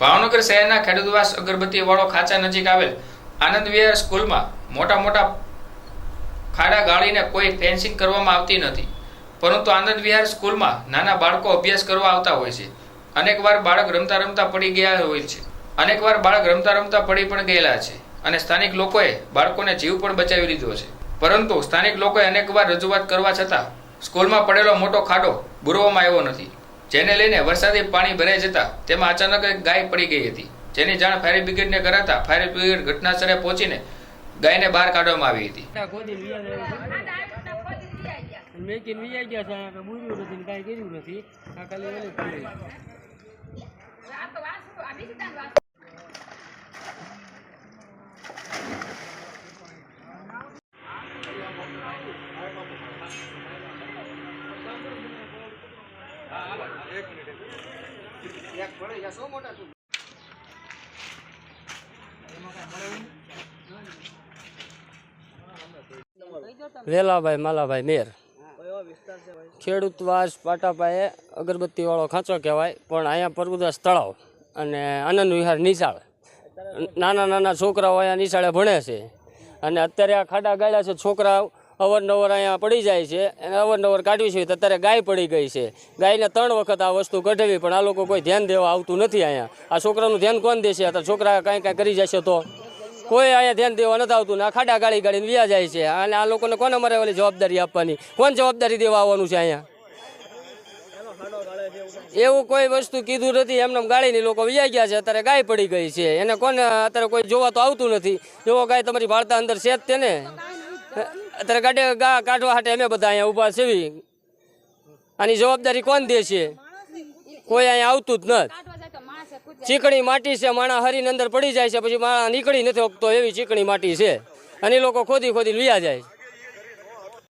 ભાવનગર શહેરના ખેડૂતવાસ અગરબત્તીવાળો ખાંચા નજીક આવેલ આનંદ વિહાર સ્કૂલમાં મોટા મોટા ખાડા ગાળીને કોઈ ફેન્સિંગ કરવામાં આવતી નથી. પરંતુ આનંદ વિહાર સ્કૂલમાં નાના બાળકો અભ્યાસ કરવા આવતા હોય છે. અનેકવાર બાળક રમતા રમતા પડી ગયા હોય છે. અનેકવાર બાળક રમતા રમતા પડી પણ ગયેલા છે અને સ્થાનિક લોકોએ બાળકોને જીવ પણ બચાવી લીધો છે. પરંતુ સ્થાનિક લોકોએ અનેકવાર રજૂઆત કરવા છતાં સ્કૂલમાં પડેલો મોટો ખાડો બુરવામાં આવ્યો નથી. જેને લઈને વરસાદી પાણી ભરાઈ જતા તેમાં અચાનક એક ગાય પડી ગઈ હતી. જેની જાણ ફાયર બ્રિગેડને કરાતા ફાયર બ્રિગેડ ઘટનાસ્થળે પહોંચીને ગાયને બહાર કાઢવામાં આવી હતી. મેકીન વી ગયા છે. આ બુર્યું નથી કાંઈ કર્યું નથી. આ ખાલી વેલાભાઈ, માલાભાઈ, મેર. ખેડૂતવાસ પાટાપાએ અગરબત્તીવાળો ખાંચો કહેવાય, પણ અહીંયા પરબુદાસ તળાવ અને આનંદ વિહાર નિશાળ. નાના નાના છોકરાઓ અહીંયા નિશાળે ભણે છે. અને અત્યારે આ ખાડા ગાળ્યા છે છોકરા અવારનવાર અહીંયા પડી જાય છે. અને અવરનવર કાઢવી છે અત્યારે ગાય પડી ગઈ છે. ગાયને ત્રણ વખત આ વસ્તુ કઢાવી, પણ આ લોકો કોઈ ધ્યાન દેવા આવતું નથી અહીંયા. આ છોકરાનું ધ્યાન કોણ દેશે? અત્યારે છોકરા કાંઈ કાંઈ કરી જશે તો. કોઈ અહીંયા ધ્યાન દેવા નથી આવતું આ ખાડા ગાળી ગાળીને વ્યા જાય છે. અને આ લોકોને કોને અમારે ઓલી જવાબદારી આપવાની? કોણ જવાબદારી દેવા આવવાનું છે અહીંયા? એવું કોઈ વસ્તુ કીધું નથી. એમને ગાળીની લોકો વ્યા ગયા છે. અત્યારે ગાય પડી ગઈ છે. એને કોને અત્યારે કોઈ જોવા તો આવતું નથી. જોવો ગાય તમારી વાળતા અંદર છે જ તેને અત્યારે ગાડે ગા કાઢવા હાટે અમે બધા અહીંયા ઊભા છે આની જવાબદારી કોણ દે છે? કોઈ અહીંયા આવતું જ નથી. ચીકણી માટી છે, માણા હરીને અંદર પડી જાય છે, પછી માણા નીકળી નથી શકતો એવી ચીકણી માટી છે. અને લોકો ખોદી ખોદી લીયા જાય છે.